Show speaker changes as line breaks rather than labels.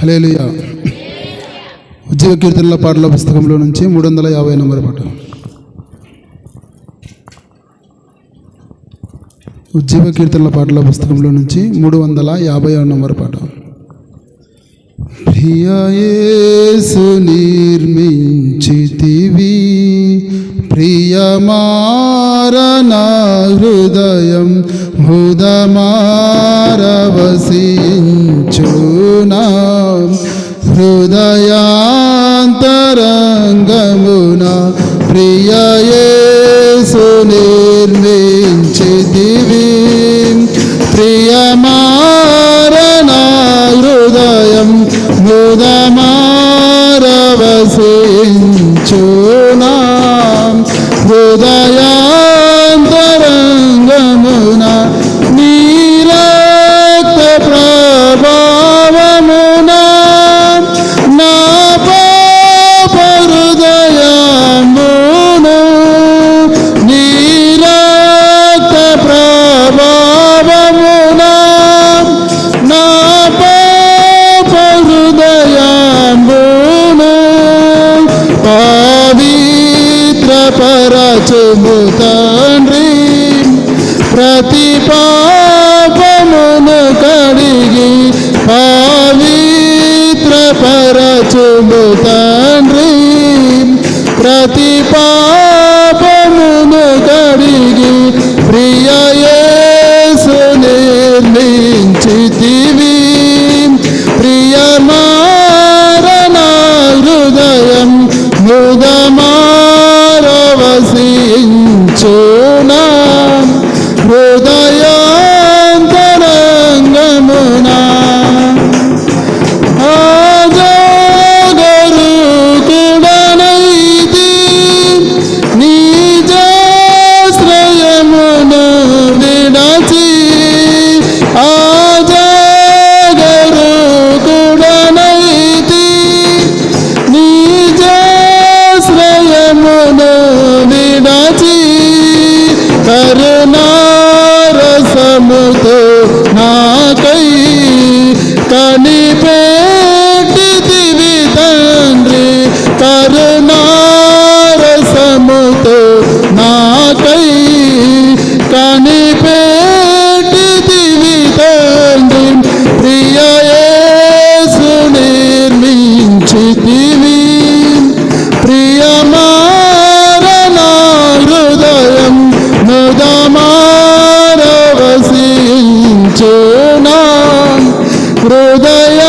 Hallelujah ఉద్యోగ కీర్తనల పాటల పుస్తకంలో నుంచి మూడు వందల యాభై నంబర్ పాట. ఉద్యోగ కీర్తనల పాటల పుస్తకంలో నుంచి మూడు వందల యాభై ఆరు నంబర్ పాట. ప్రియేసు నిర్మించితివి ప్రియమారణ హృదయం హృదమారవసించునా హృదయాంతరంగమున ప్రియయేసు నిర్మించితివి. ప్రియమారణ హృదయం హృదమారవసించునా హృదయా పరచుము తండ్రి ప్రతి పాపమును కడిగి పవిత్ర పరచుము తండ్రి ప్రతి పా కరుణారసముతో నాకై కనిపెట్టితివి తండ్రి. కరుణారసముతో నాకై కనిపెట్టితివి ముదమారవసించునా హృదయ